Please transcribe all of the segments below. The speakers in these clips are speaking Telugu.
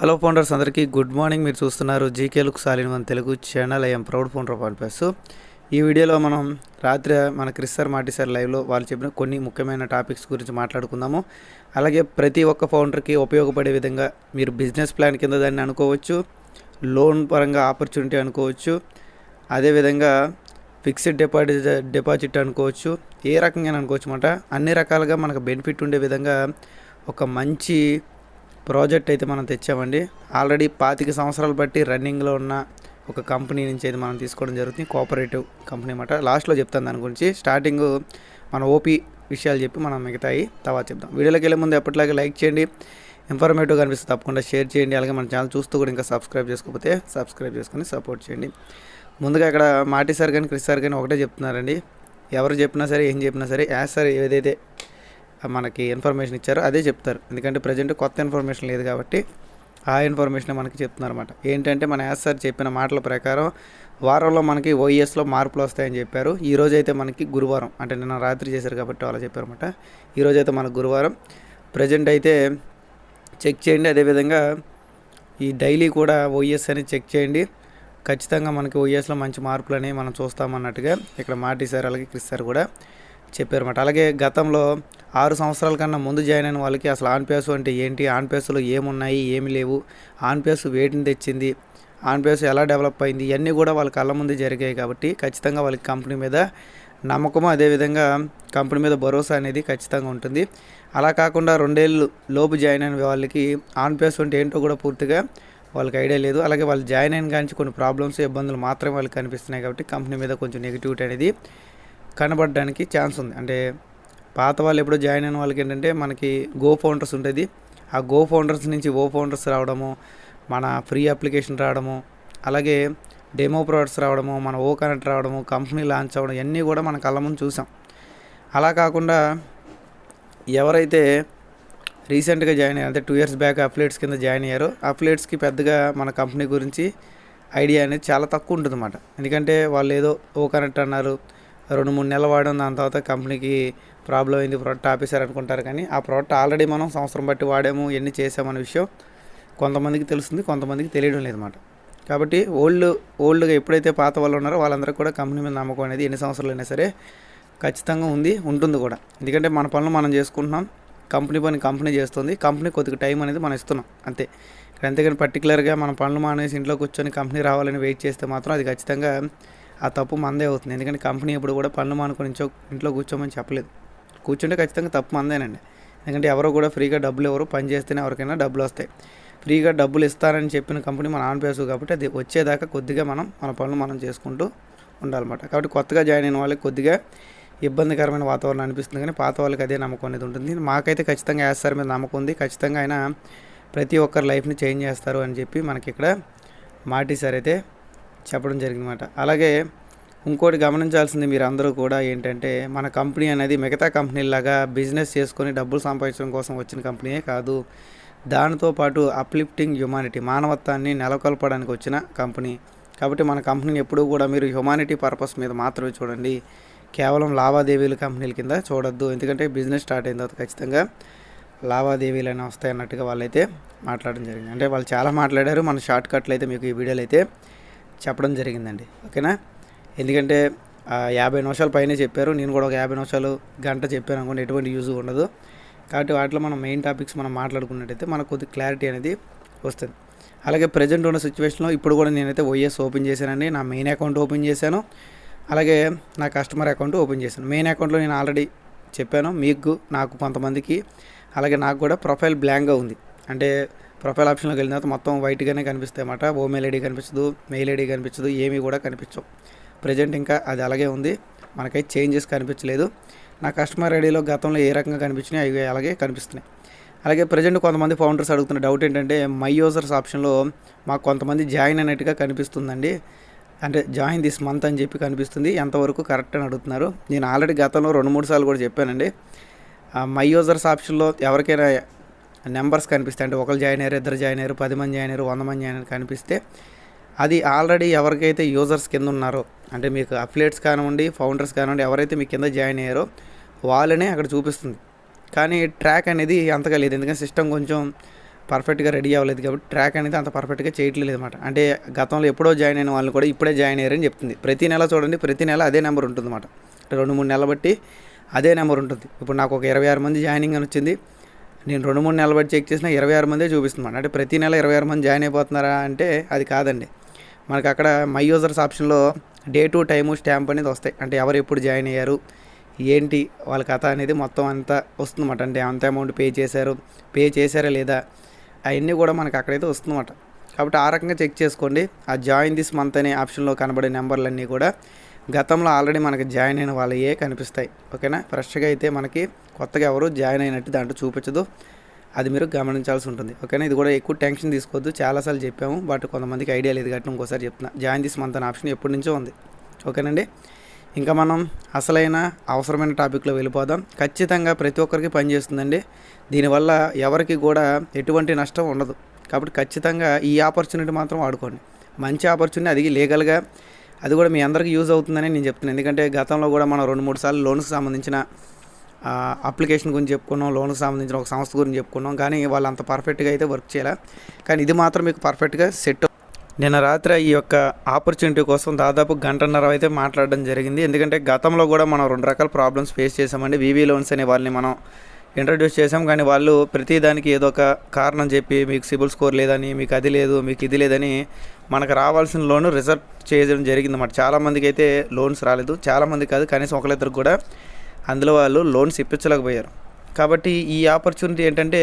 హలో ఫౌండర్స్ అందరికీ గుడ్ మార్నింగ్. మీరు చూస్తున్నారు జీకే లుక్ సాలిన్ మన Telugu channel. I'm proud founder of ఈ వీడియోలో మనం రాత్రి మన క్రిస్ సార్ మాటి సార్ లైవ్లో వాళ్ళు చెప్పిన కొన్ని ముఖ్యమైన టాపిక్స్ గురించి మాట్లాడుకుందాము. అలాగే ప్రతి ఒక్క ఫౌండర్కి ఉపయోగపడే విధంగా మీరు బిజినెస్ ప్లాన్ కింద దాన్ని అనుకోవచ్చు లోన్ పరంగా ఆపర్చునిటీ అనుకోవచ్చు అదేవిధంగా ఫిక్స్డ్ డిపాజిట్ డిపాజిట్ అనుకోవచ్చు ఏ రకంగా అనుకోవచ్చు అన్నమాట. అన్ని రకాలుగా మనకు బెనిఫిట్ ఉండే విధంగా ఒక మంచి ప్రాజెక్ట్ అయితే మనం తెచ్చామండి. ఆల్రెడీ పాతిక సంవత్సరాలు బట్టి రన్నింగ్లో ఉన్న ఒక కంపెనీ నుంచి అయితే మనం తీసుకోవడం జరుగుతుంది. కోఆపరేటివ్ కంపెనీ అనమాట లాస్ట్లో చెప్తాను దాని గురించి. స్టార్టింగ్ మన ఓపీ విషయాలు చెప్పి మనం మిగతాయి తర్వాత చెప్తాం వీడియోలోకి వెళ్ళే ముందు ఎప్పటిలాగే లైక్ చేయండి. ఇన్ఫర్మేటివ్ కనిపిస్తే తప్పకుండా షేర్ చేయండి. అలాగే మన ఛానల్ చూస్తూ కూడా ఇంకా సబ్స్క్రైబ్ చేసుకోకపోతే సబ్స్క్రైబ్ చేసుకొని సపోర్ట్ చేయండి. ముందుగా ఇక్కడ మాటి సార్ కానీ క్రిస్ సార్ కానీ ఒకటే చెప్తున్నారండి. ఎవరు చెప్పినా సరే ఏం చెప్పినా సరే యాజ్ సార్ ఏదైతే మనకి ఇన్ఫర్మేషన్ ఇచ్చారో అదే చెప్తారు. ఎందుకంటే ప్రజెంట్ కొత్త ఇన్ఫర్మేషన్ లేదు కాబట్టి ఆ ఇన్ఫర్మేషన్ మనకి చెప్తున్నారు అనమాట ఏంటంటే మన యాజ్ సార్ చెప్పిన మాటల ప్రకారం వారంలో మనకి ఓఎస్లో మార్పులు వస్తాయని చెప్పారు. ఈరోజు అయితే మనకి గురువారం అంటే నిన్న రాత్రి చేశారు కాబట్టి అలా చెప్పారు అనమాట ఈరోజు అయితే మనకు గురువారం. ప్రజెంట్ అయితే చెక్ చేయండి. అదేవిధంగా ఈ డైలీ కూడా ఓఎస్ అని చెక్ చేయండి. ఖచ్చితంగా మనకి ఓఎస్లో మంచి మార్పులు అనేవి మనం చూస్తామన్నట్టుగా ఇక్కడ మాటి సార్ అలాగే క్రిస్ సార్ కూడా చెప్పారన్నమాట. అలాగే గతంలో ఆరు సంవత్సరాల కన్నా ముందు జాయిన్ అయిన వాళ్ళకి అసలు ఆన్ అంటే ఏంటి? ఆన్ ఏమున్నాయి? ఏమి లేవు. ఆన్ వేటిని తెచ్చింది? ఆన్ ఎలా డెవలప్ అయింది? ఇవన్నీ కూడా వాళ్ళ కళ్ళ ముందు జరిగాయి కాబట్టి ఖచ్చితంగా వాళ్ళకి కంపెనీ మీద నమ్మకము. అదేవిధంగా కంపెనీ మీద భరోసా అనేది ఖచ్చితంగా ఉంటుంది. అలా కాకుండా రెండేళ్ళు లోపు జాయిన్ అయిన వాళ్ళకి ఆన్ అంటే ఏంటో కూడా పూర్తిగా వాళ్ళకి ఐడియా లేదు. అలాగే వాళ్ళు జాయిన్ అయిన కానీ కొన్ని ప్రాబ్లమ్స్ ఇబ్బందులు మాత్రమే వాళ్ళకి కనిపిస్తున్నాయి కాబట్టి కంపెనీ మీద కొంచెం నెగిటివిటీ అనేది కనబడడానికి ఛాన్స్ ఉంది. అంటే పాత వాళ్ళు ఎప్పుడో జాయిన్ అయిన వాళ్ళకి ఏంటంటే మనకి గో ఫౌండర్స్ ఉంటుంది. ఆ గో ఫౌండర్స్ నుంచి ఓ ఫౌండర్స్ రావడము మన ఫ్రీ అప్లికేషన్ రావడము అలాగే డెమో ప్రోడక్ట్స్ రావడము మన ఓ కనెక్ట్ రావడము కంపెనీ లాంచ్ అవ్వడం ఇవన్నీ కూడా మన కళ్ళ ముందు చూసాం. అలా కాకుండా ఎవరైతే రీసెంట్గా జాయిన్ అయ్యారు అంటే టూ ఇయర్స్ బ్యాక్ అప్లేట్స్ కింద జాయిన్ అయ్యారో అప్లేట్స్కి పెద్దగా మన కంపెనీ గురించి ఐడియా అనేది చాలా తక్కువ ఉంటుంది అన్నమాట ఎందుకంటే వాళ్ళు ఏదో ఓ కనెక్ట్ అన్నారు రెండు మూడు నెలలు వాడడం దాని తర్వాత కంపెనీకి ప్రాబ్లం అయింది ప్రోడక్ట్ ఆపేశారు అనుకుంటారు కానీ ఆ ప్రోడక్ట్ ఆల్రెడీ మనం సంవత్సరం బట్టి వాడాము ఎన్ని చేసామనే విషయం కొంతమందికి తెలుస్తుంది కొంతమందికి తెలియడం లేదన్నమాట కాబట్టి ఓల్డ్ ఓల్డ్గా ఎప్పుడైతే పాత వాళ్ళు ఉన్నారో వాళ్ళందరూ కూడా కంపెనీ మీద నమ్మకం అనేది ఎన్ని సంవత్సరాలు అయినా సరే ఖచ్చితంగా ఉంది ఉంటుంది కూడా. ఎందుకంటే మన పనులు మనం చేసుకుంటున్నాం కంపెనీ పని కంపెనీ చేస్తుంది కంపెనీ కొద్దిగా టైం అనేది మనం ఇస్తున్నాం అంతే. అంతేకాని పర్టికులర్గా మన పనులు మానేసి ఇంట్లో కూర్చొని కంపెనీ రావాలని వెయిట్ చేస్తే మాత్రం అది ఖచ్చితంగా ఆ తప్పు మందే అవుతుంది. ఎందుకంటే కంపెనీ ఎప్పుడు కూడా పనులు మానుకొని ఇంట్లో కూర్చోమని చెప్పలేదు. కూర్చుంటే ఖచ్చితంగా తప్పు మందేనండి. ఎందుకంటే ఎవరో కూడా ఫ్రీగా డబ్బులు ఎవరు పని చేస్తేనే ఎవరికైనా డబ్బులు వస్తాయి. ఫ్రీగా డబ్బులు ఇస్తారని చెప్పిన కంపెనీ మన ఆన్ పేసు కాబట్టి అది వచ్చేదాకా కొద్దిగా మనం మన పనులు మనం చేసుకుంటూ ఉండాలన్నమాట. కాబట్టి కొత్తగా జాయిన్ అయిన వాళ్ళకి కొద్దిగా ఇబ్బందికరమైన వాతావరణం అనిపిస్తుంది. కానీ పాత వాళ్ళకి అదే నమ్మకం అనేది ఉంటుంది. మాకైతే ఖచ్చితంగా యాస్ సార్ మీద నమ్మకం ఉంది. ఖచ్చితంగా ఆయన ప్రతి ఒక్కరి లైఫ్ని చేంజ్ చేస్తారు అని చెప్పి మనకి ఇక్కడ మాటి సార్ అయితే చెప్పడం జరిగిందన్నమాట. అలాగే ఇంకోటి గమనించాల్సింది మీరు అందరూ కూడా ఏంటంటే మన కంపెనీ అనేది మిగతా కంపెనీలాగా బిజినెస్ చేసుకొని డబ్బులు సంపాదించడం కోసం వచ్చిన కంపెనీయే కాదు. దానితో పాటు అప్లిఫ్టింగ్ హ్యుమానిటీ మానవత్వాన్ని నెలకొల్పడానికి వచ్చిన కంపెనీ. కాబట్టి మన కంపెనీని ఎప్పుడూ కూడా మీరు హ్యుమానిటీ పర్పస్ మీద మాత్రమే చూడండి. కేవలం లావాదేవీల కంపెనీల కింద చూడొద్దు. ఎందుకంటే బిజినెస్ స్టార్ట్ అయిన తర్వాత ఖచ్చితంగా లావాదేవీలు అయినా వస్తాయి అన్నట్టుగా వాళ్ళైతే మాట్లాడడం జరిగింది. అంటే వాళ్ళు చాలా మాట్లాడారు. మన షార్ట్ కట్లు అయితే మీకు ఈ వీడియోలు అయితే చెప్పడం జరిగిందండి. ఓకేనా? ఎందుకంటే యాభై నిమిషాల పైనే చెప్పారు. నేను కూడా ఒక యాభై నిమిషాలు గంట చెప్పాను అనుకోండి ఎటువంటి యూజ్ ఉండదు. కాబట్టి వాటిలో మనం మెయిన్ టాపిక్స్ మనం మాట్లాడుకున్నట్టయితే మనకు కొద్ది క్లారిటీ అనేది వస్తుంది. అలాగే ప్రజెంట్ ఉన్న సిచ్యువేషన్లో ఇప్పుడు కూడా నేనైతే ఓఎస్ ఓపెన్ చేశానండి. నా మెయిన్ అకౌంట్ ఓపెన్ చేశాను. అలాగే నా కస్టమర్ అకౌంట్ ఓపెన్ చేశాను. మెయిన్ అకౌంట్లో నేను ఆల్రెడీ చెప్పాను మీకు నాకు కొంతమందికి అలాగే నాకు కూడా ప్రొఫైల్ బ్లాంక్గా ఉంది. అంటే ప్రొఫైల్ ఆప్షన్లోకి వెళ్ళిన తర్వాత మొత్తం వైట్గానే కనిపిస్తాయి అన్నమాట. ఓమెయిల్ ఐడి కనిపించదు మెయిల్ ఐడి కనిపించదు ఏమీ కూడా కనిపించవు. ప్రజెంట్ ఇంకా అది అలాగే ఉంది. మనకైతే చేంజెస్ కనిపించలేదు. నా కస్టమర్ ఐడిలో గతంలో ఏ రకంగా కనిపించినాయి అవి అలాగే కనిపిస్తున్నాయి. అలాగే ప్రజెంట్ కొంతమంది ఫౌండర్స్ అడుగుతున్న డౌట్ ఏంటంటే మై యూజర్స్ ఆప్షన్లో మాకు కొంతమంది జాయిన్ అయినట్టుగా కనిపిస్తుందండి. అంటే జాయిన్ దిస్ మంత్ అని చెప్పి కనిపిస్తుంది. ఎంతవరకు కరెక్ట్ అని అడుగుతున్నారు. నేను ఆల్రెడీ గతంలో రెండు మూడు సార్లు కూడా చెప్పానండి. మై యూజర్స్ ఆప్షన్లో ఎవరికైనా నెంబర్స్ కనిపిస్తాయి. అంటే ఒకరు జాయిన్ అయ్యారు ఇద్దరు జాయిన్ అయ్యారు పది మంది జాయిన్ అయ్యారు వంద మంది జాయిన్ అయ్యారు కనిపిస్తే అది ఆల్రెడీ ఎవరికైతే యూజర్స్ కింద ఉన్నారో అంటే మీకు అఫిలేట్స్ కానివ్వండి ఫౌండర్స్ కానివ్వండి ఎవరైతే మీ కింద జాయిన్ అయ్యారో వాళ్ళనే అక్కడ చూపిస్తుంది. కానీ ట్రాక్ అనేది అంతగా లేదు. ఎందుకంటే సిస్టమ్ కొంచెం పర్ఫెక్ట్గా రెడీ అవ్వలేదు కాబట్టి ట్రాక్ అనేది అంత పర్ఫెక్ట్గా చేయట్లేదు అనమాట అంటే గతంలో ఎప్పుడో జాయిన్ అయిన వాళ్ళని కూడా ఇప్పుడే జాయిన్ అయ్యారని చెప్తుంది. ప్రతి నెల చూడండి ప్రతి నెల అదే నెంబర్ ఉంటుంది అన్నమాట రెండు మూడు నెలలు బట్టి అదే నెంబర్ ఉంటుంది. ఇప్పుడు నాకు ఒక ఇరవై ఆరు మంది జాయినింగ్ అని వచ్చింది. నేను రెండు మూడు నెలలు బట్టి చెక్ చేసిన ఇరవై ఆరు మందే చూపిస్తున్నాను. అంటే ప్రతి నెల ఇరవై ఆరు మంది జాయిన్ అయిపోతున్నారా అంటే అది కాదండి. మనకు అక్కడ మై యూజర్స్ ఆప్షన్లో డే టు టైము స్టాంప్ అనేది వస్తాయి. అంటే ఎవరు ఎప్పుడు జాయిన్ అయ్యారు ఏంటి వాళ్ళ కథ అనేది మొత్తం అంతా వస్తుందన్నమాట. అంటే అంత అమౌంట్ పే చేశారు పే చేశారా లేదా అవన్నీ కూడా మనకు అక్కడైతే వస్తుందన్నమాట. కాబట్టి ఆ రకంగా చెక్ చేసుకోండి. ఆ జాయిన్ దిస్ మంత్ అనే ఆప్షన్లో కనబడే నెంబర్లన్నీ కూడా గతంలో ఆల్రెడీ మనకి జాయిన్ అయిన వాళ్ళయే కనిపిస్తాయి ఓకేనా? ఫ్రెష్గా అయితే మనకి కొత్తగా ఎవరు జాయిన్ అయినట్టు దాంట్లో చూపించదు. అది మీరు గమనించాల్సి ఉంటుంది ఓకేనా? ఇది కూడా ఎక్కువ టెన్షన్ తీసుకోవద్దు. చాలాసార్లు చెప్పాము బట్ కొంతమందికి ఐడియా లేదు కాబట్టి ఇంకోసారి చెప్తున్నా. జాయిన్ దిస్ మంత్ అనే ఆప్షన్ ఎప్పటి నుంచో ఉంది ఓకేనండి? ఇంకా మనం అసలైన అవసరమైన టాపిక్లో వెళ్ళిపోదాం. ఖచ్చితంగా ప్రతి ఒక్కరికి పనిచేస్తుందండి దీనివల్ల ఎవరికి కూడా ఎటువంటి నష్టం ఉండదు. కాబట్టి ఖచ్చితంగా ఈ ఆపర్చునిటీ మాత్రం వాడుకోండి. మంచి ఆపర్చునిటీ అది లీగల్గా అది కూడా మీ అందరికీ యూజ్ అవుతుందని నేను చెప్తున్నాను. ఎందుకంటే గతంలో కూడా మనం రెండు మూడు సార్లు లోన్స్కి సంబంధించిన అప్లికేషన్ గురించి చెప్పుకున్నాం లోన్కి సంబంధించిన ఒక సంస్థ గురించి చెప్పుకున్నాం. కానీ వాళ్ళు అంత పర్ఫెక్ట్గా అయితే వర్క్ చేయాలి. కానీ ఇది మాత్రం మీకు పర్ఫెక్ట్గా సెట్ నిన్న రాత్రి ఈ యొక్క ఆపర్చునిటీ కోసం దాదాపు గంటన్నర అయితే మాట్లాడడం జరిగింది. ఎందుకంటే గతంలో కూడా మనం రెండు రకాల ప్రాబ్లమ్స్ ఫేస్ చేసామండి వీవీ లోన్స్ అనే వాళ్ళని మనం ఇంట్రడ్యూస్ చేసాం కానీ వాళ్ళు ప్రతిదానికి ఏదో ఒక కారణం చెప్పి మీకు సిబిల్ స్కోర్ లేదని మీకు అది లేదు మీకు ఇది లేదని మనకు రావాల్సిన లోన్ రిజర్వ్ చేయడం జరిగింది అన్నమాట. చాలామందికి అయితే లోన్స్ రాలేదు. చాలామంది కాదు కనీసం ఒకరిద్దరు కూడా అందులో వాళ్ళు లోన్స్ ఇప్పించలేకపోయారు. కాబట్టి ఈ ఆపర్చునిటీ ఏంటంటే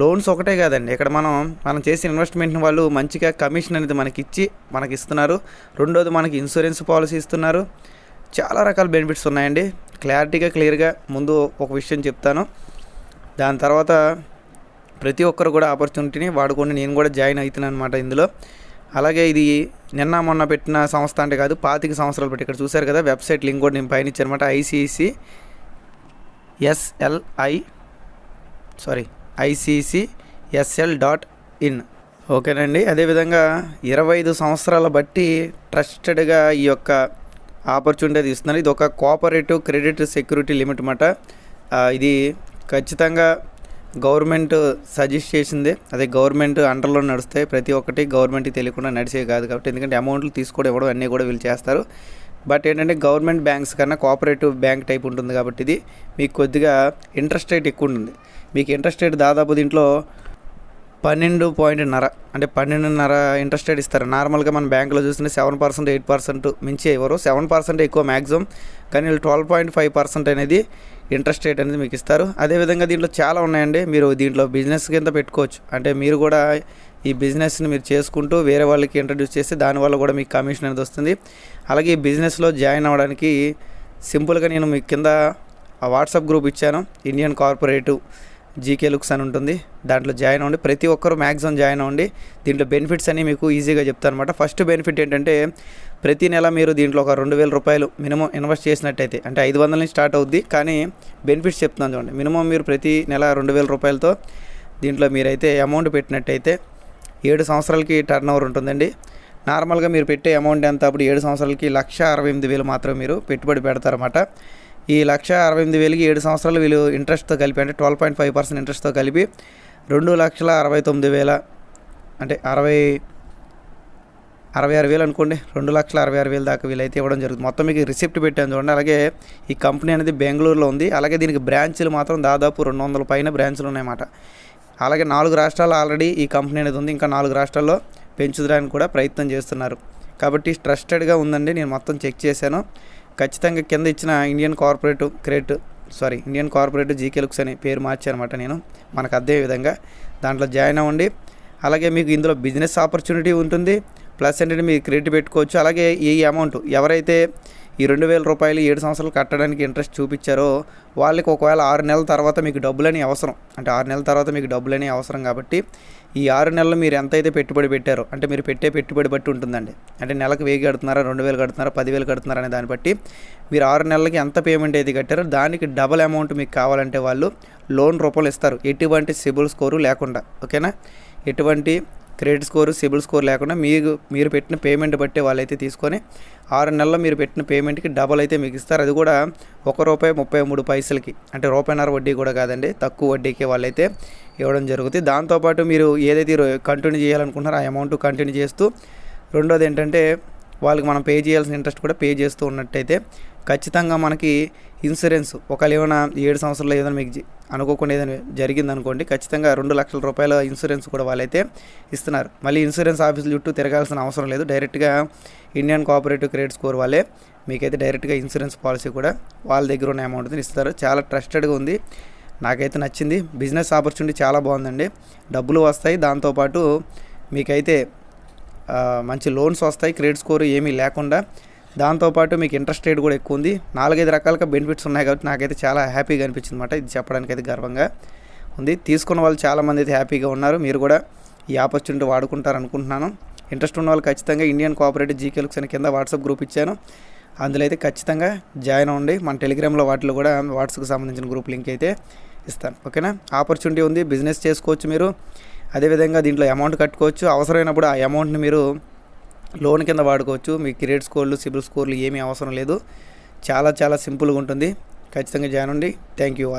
లోన్స్ ఒకటే కాదండి. ఇక్కడ మనం మనం చేసిన ఇన్వెస్ట్మెంట్ని వాళ్ళు మంచిగా కమిషన్ అనేది మనకి ఇచ్చి మనకి ఇస్తున్నారు రెండోది మనకి ఇన్సూరెన్స్ పాలసీ ఇస్తున్నారు. చాలా రకాల బెనిఫిట్స్ ఉన్నాయండి. క్లారిటీగా క్లియర్గా ముందు ఒక విషయం చెప్తాను. దాని తర్వాత ప్రతి ఒక్కరు కూడా ఆపర్చునిటీని వాడుకొని నేను కూడా జాయిన్ అవుతున్నాను అనమాట ఇందులో. అలాగే ఇది నిన్న మొన్న పెట్టిన సంస్థ అంటే కాదు పాతిక సంవత్సరాలు పెట్టి. ఇక్కడ చూశారు కదా వెబ్సైట్ లింక్ కూడా నేను పైన ఇచ్చారనమాట ICC SLI sorry ICCSL dot in. ఓకేనండి. అదేవిధంగా ఇరవై ఐదు సంవత్సరాల బట్టి ట్రస్టెడ్గా ఈ యొక్క ఆపర్చునిటీ అది ఇస్తున్నారు. ఇది ఒక కోఆపరేటివ్ క్రెడిట్ సెక్యూరిటీ లిమిట్ అన్నమాట. ఇది ఖచ్చితంగా గవర్నమెంట్ సజెస్ట్ చేసిందే. అదే గవర్నమెంట్ అండర్లో నడుస్తాయి ప్రతి ఒక్కటి గవర్నమెంట్కి తెలియకుండా నడిచే కాదు కాబట్టి. ఎందుకంటే అమౌంట్లు తీసుకోవడం ఇవ్వడం అన్నీ కూడా వీళ్ళు చేస్తారు. బట్ ఏంటంటే గవర్నమెంట్ బ్యాంక్స్ కన్నా కోఆపరేటివ్ బ్యాంక్ టైప్ ఉంటుంది కాబట్టి ఇది మీకు కొద్దిగా ఇంట్రెస్ట్ రేట్ ఎక్కువ ఉంటుంది. మీకు ఇంట్రెస్ట్ రేట్ దాదాపు దీంట్లో పన్నెండు పాయింట్న్నర అంటే పన్నెండున్నర ఇంట్రెస్ట్ రేట్ ఇస్తారు. నార్మల్గా మన బ్యాంకులో చూస్తుంటే సెవెన్ పర్సెంట్ ఎయిట్ పర్సెంట్ మించి ఇవ్వరు సెవెన్ పర్సెంట్ ఎక్కువ మ్యాక్సిమం కానీ వీళ్ళు ట్వెల్వ్ పాయింట్ ఫైవ్ పర్సెంట్ అనేది ఇంట్రెస్ట్ రేట్ అనేది మీకు ఇస్తారు. అదేవిధంగా దీంట్లో చాలా ఉన్నాయండి. మీరు దీంట్లో బిజినెస్ కింద పెట్టుకోవచ్చు. అంటే మీరు కూడా ఈ బిజినెస్ని మీరు చేసుకుంటూ వేరే వాళ్ళకి ఇంట్రడ్యూస్ చేస్తే దానివల్ల కూడా మీకు కమిషన్ అనేది వస్తుంది. అలాగే ఈ బిజినెస్లో జాయిన్ అవ్వడానికి సింపుల్గా నేను మీ కింద ఆ వాట్సాప్ గ్రూప్ ఇచ్చాను. ఇండియన్ కార్పొరేటివ్ జీకే లుక్స్ అని ఉంటుంది. దాంట్లో జాయిన్ అవ్వండి. ప్రతి ఒక్కరు మ్యాక్సిమం జాయిన్ అవ్వండి. దీంట్లో బెనిఫిట్స్ అన్ని మీకు ఈజీగా చెప్తాను అనమాట ఫస్ట్ బెనిఫిట్ ఏంటంటే ప్రతి నెల మీరు దీంట్లో ఒక రెండు వేల రూపాయలు మినిమం ఇన్వెస్ట్ చేసినట్టయితే అంటే ఐదు వందల నుంచి స్టార్ట్ అవుద్ది. కానీ బెనిఫిట్స్ చెప్తున్నాను చూడండి. మినిమం మీరు ప్రతి నెల రెండు వేల రూపాయలతో దీంట్లో మీరైతే అమౌంట్ పెట్టినట్టయితే ఏడు సంవత్సరాలకి టర్న్ ఓవర్ ఉంటుందండి. నార్మల్గా మీరు పెట్టే అమౌంట్ ఎంత? అప్పుడు ఏడు సంవత్సరాలకి లక్ష అరవై ఎనిమిది వేలు మాత్రం మీరు పెట్టుబడి పెడతారన్నమాట. ఈ లక్ష అరవై ఎనిమిది వేలకి ఏడు సంవత్సరాలు వీళ్ళు ఇంట్రెస్ట్తో కలిపి అంటే ట్వెల్వ్ పాయింట్ ఫైవ్ పర్సెంట్ ఇంట్రెస్ట్తో కలిపి రెండు లక్షల అరవై తొమ్మిది వేల అంటే అరవై అరవై ఆరు వేలు అనుకోండి రెండు లక్షల అరవై ఆరు వేలు దాకా వీళ్ళైతే ఇవ్వడం జరుగుతుంది. మొత్తం మీకు రిసిప్ట్ పెట్టాను చూడండి. అలాగే ఈ కంపెనీ అనేది బెంగళూరులో ఉంది. అలాగే దీనికి బ్రాంచ్లు మాత్రం దాదాపు రెండు వందల పైన బ్రాంచ్లు ఉన్నాయన్నమాట. అలాగే నాలుగు రాష్ట్రాలు ఆల్రెడీ ఈ కంపెనీ అనేది ఉంది. ఇంకా నాలుగు రాష్ట్రాల్లో పెంచుదడానికి కూడా ప్రయత్నం చేస్తున్నారు. కాబట్టి ట్రస్టెడ్గా ఉందండి. నేను మొత్తం చెక్ చేశాను. ఖచ్చితంగా కింద ఇచ్చిన Indian corporative credit sorry Indian corporative GK looks అని పేరు మార్చానమాట నేను. మనకు అదే విధంగా దాంట్లో జాయిన్ అవ్వండి. అలాగే మీకు ఇందులో బిజినెస్ ఆపర్చునిటీ ఉంటుంది. ప్లస్ ఏంటంటే మీరు క్రెడిట్ పెట్టుకోవచ్చు. అలాగే ఈ అమౌంట్ ఎవరైతే ఈ రెండు వేల రూపాయలు ఏడు సంవత్సరాలు కట్టడానికి ఇంట్రెస్ట్ చూపించారో వాళ్ళకి ఒకవేళ ఆరు నెలల తర్వాత మీకు డబ్బులని అవసరం. అంటే ఆరు నెలల తర్వాత మీకు డబ్బులని అవసరం కాబట్టి ఈ ఆరు నెలలు మీరు ఎంతైతే పెట్టుబడి పెట్టారో అంటే మీరు పెట్టే పెట్టుబడి బట్టి ఉంటుందండి. అంటే నెలకు వెయ్యి కడుతున్నారా రెండు వేలు కడుతున్నారా పదివేలు కడుతున్నారా అనే దాన్ని బట్టి మీరు ఆరు నెలలకి ఎంత పేమెంట్ అయితే కట్టారో దానికి డబల్ అమౌంట్ మీకు కావాలంటే వాళ్ళు లోన్ రూపాయలు ఇస్తారు. ఎటువంటి సిబిల్ స్కోరు లేకుండా. ఓకేనా? ఎటువంటి క్రెడిట్ స్కోర్ సిబిల్ స్కోర్ లేకుండా మీరు మీరు పెట్టిన పేమెంట్ బట్టి వాళ్ళైతే తీసుకొని ఆరు నెలల్లో మీరు పెట్టిన పేమెంట్కి డబల్ అయితే మీకు ఇస్తారు. అది కూడా ఒక రూపాయి ముప్పై మూడు పైసలకి. అంటే రూపాయిన్నర వడ్డీ కూడా కాదండి తక్కువ వడ్డీకి వాళ్ళైతే ఇవ్వడం జరుగుతుంది. దాంతోపాటు మీరు ఏదైతే కంటిన్యూ చేయాలనుకుంటున్నారో ఆ అమౌంట్ కంటిన్యూ చేస్తూ రెండోది ఏంటంటే వాళ్ళకి మనం పే చేయాల్సిన ఇంట్రెస్ట్ కూడా పే చేస్తూ ఉన్నట్టయితే ఖచ్చితంగా మనకి ఇన్సూరెన్స్ ఒకవేళ ఏమైనా ఏడు సంవత్సరాలు ఏదైనా మీకు అనుకోకుండా ఏదైనా జరిగింది అనుకోండి ఖచ్చితంగా రెండు లక్షల రూపాయల ఇన్సూరెన్స్ కూడా వాళ్ళైతే ఇస్తున్నారు. మళ్ళీ ఇన్సూరెన్స్ ఆఫీసులు చుట్టూ తిరగాల్సిన అవసరం లేదు. డైరెక్ట్గా ఇండియన్ కోఆపరేటివ్ క్రెడిట్ స్కోర్ వాళ్ళే మీకైతే డైరెక్ట్గా ఇన్సూరెన్స్ పాలసీ కూడా వాళ్ళ దగ్గర ఉన్న అమౌంట్ని ఇస్తారు. చాలా ట్రస్టెడ్గా ఉంది. నాకైతే నచ్చింది. బిజినెస్ ఆపర్చునిటీ చాలా బాగుందండి. డబ్బులు వస్తాయి. దాంతోపాటు మీకైతే మంచి లోన్స్ వస్తాయి. క్రెడిట్ స్కోర్ ఏమీ లేకుండా దాంతోపాటు మీకు ఇంట్రెస్ట్ రేట్ కూడా ఎక్కువ ఉంది. నాలుగైదు రకాలుగా బెనిఫిట్స్ ఉన్నాయి కాబట్టి నాకైతే చాలా హ్యాపీగా అనిపించింది అనమాట ఇది చెప్పడానికి అయితే గర్వంగా ఉంది. తీసుకున్న వాళ్ళు చాలామంది అయితే హ్యాపీగా ఉన్నారు. మీరు కూడా ఈ ఆపర్చునిటీ వాడుకుంటారు అనుకుంటున్నాను. ఇంట్రెస్ట్ ఉన్న వాళ్ళు ఖచ్చితంగా ఇండియన్ కోఆపరేటివ్ జీకేలుక్స్ అని కింద వాట్సాప్ గ్రూప్ ఇచ్చాను. అందులో అయితే ఖచ్చితంగా జాయిన్ అవ్వండి. మన టెలిగ్రామ్లో వాటిలో కూడా వాట్సాప్కి సంబంధించిన గ్రూప్ లింక్ అయితే ఇస్తాను. ఓకేనా? ఆపర్చునిటీ ఉంది. బిజినెస్ చేసుకోవచ్చు మీరు. అదేవిధంగా దీంట్లో అమౌంట్ కట్టుకోవచ్చు. అవసరమైనప్పుడు ఆ అమౌంట్ని మీరు లోన్ కింద వాడుకోవచ్చు. మీ క్రెడిట్ స్కోర్లు సిబిల్ స్కోర్లు ఏమీ అవసరం లేదు. చాలా చాలా సింపుల్గా ఉంటుంది. ఖచ్చితంగా జాయిన్ అండి థ్యాంక్ యూ